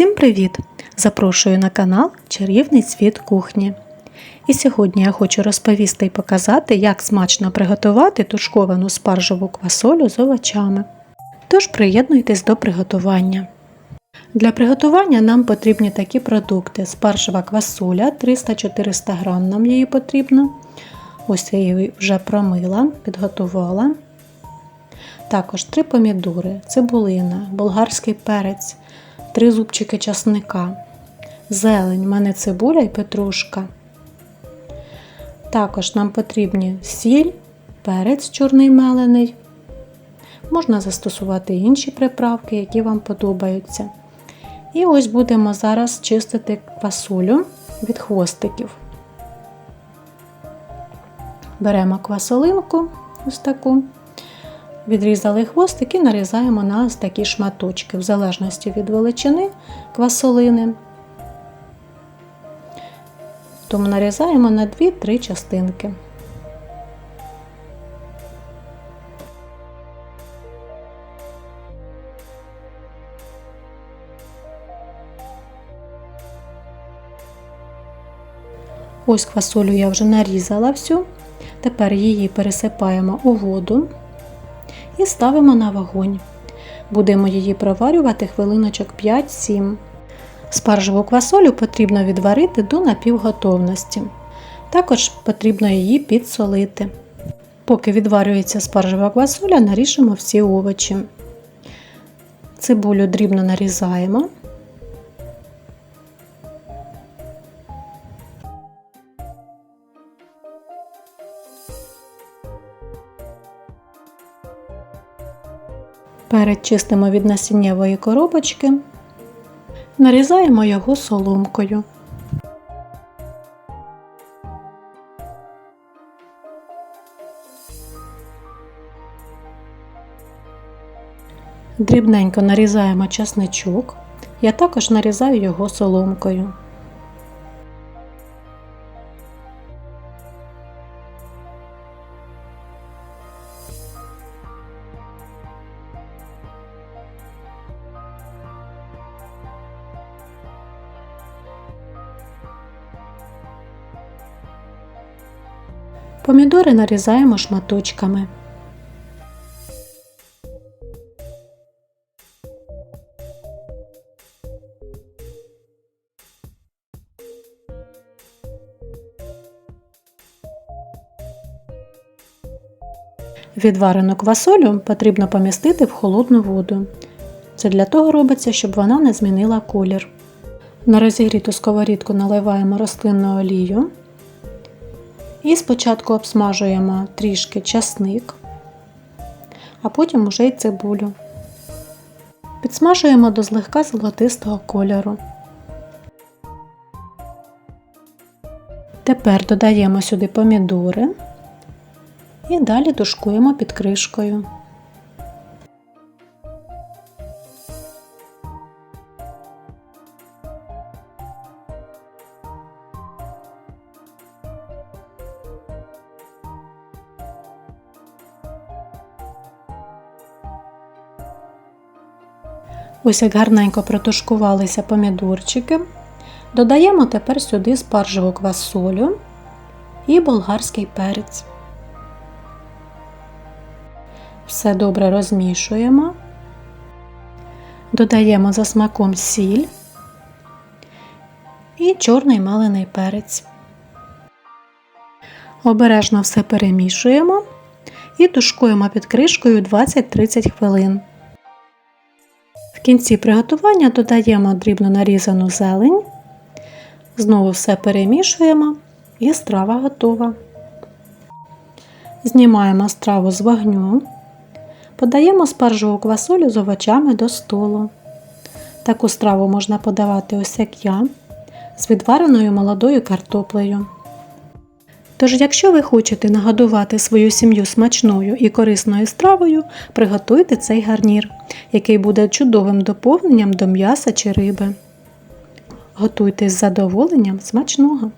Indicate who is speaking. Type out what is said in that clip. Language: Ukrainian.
Speaker 1: Всім привіт! Запрошую на канал Чарівний світ кухні. І сьогодні я хочу розповісти і показати, як смачно приготувати тушковану спаржеву квасолю з овочами. Тож приєднуйтесь до приготування. Для приготування нам потрібні такі продукти: спаржева квасоля 300-400 г нам її потрібно. Ось я її вже промила, підготувала. Також 3 помідори, цибулина, болгарський перець, 3 зубчики часника, зелень, в мене цибуля і петрушка. Також нам потрібні сіль, перець чорний мелений. Можна застосувати інші приправки, які вам подобаються. І ось будемо зараз чистити квасолю від хвостиків. Беремо квасолинку, ось таку, відрізали хвостик і нарізаємо на ось такі шматочки, в залежності від величини квасолини. Тому нарізаємо на 2-3 частинки. Ось квасолю я вже нарізала всю. Тепер її пересипаємо у воду і ставимо на вогонь. Будемо її проварювати хвилиночок 5-7. Спаржеву квасолю потрібно відварити до напівготовності. Також потрібно її підсолити. Поки відварюється спаржева квасоля, наріжемо всі овочі. Цибулю дрібно нарізаємо. Перед чистимо від насіннєвої коробочки, нарізаємо його соломкою. Дрібненько нарізаємо часничок. Я також нарізаю його соломкою. Помідори нарізаємо шматочками. Відварену квасолю потрібно помістити в холодну воду. Це для того робиться, щоб вона не змінила колір. На розігріту сковорідку наливаємо рослинну олію. І спочатку обсмажуємо трішки часник, а потім уже й цибулю. Підсмажуємо до злегка золотистого кольору. Тепер додаємо сюди помідори і далі тушкуємо під кришкою. Ось як гарненько протушкувалися помідорчики. Додаємо тепер сюди спаржеву квасолю і болгарський перець. Все добре розмішуємо, додаємо за смаком сіль і чорний малений перець. Обережно все перемішуємо і тушкуємо під кришкою 20-30 хвилин. Кінці приготування додаємо дрібно нарізану зелень, знову все перемішуємо і страва готова. Знімаємо страву з вогню, подаємо спаржеву квасолю з овочами до столу. Таку страву можна подавати ось як я, з відвареною молодою картоплею. Тож, якщо ви хочете нагодувати свою сім'ю смачною і корисною стравою, приготуйте цей гарнір, який буде чудовим доповненням до м'яса чи риби. Готуйте з задоволенням смачного!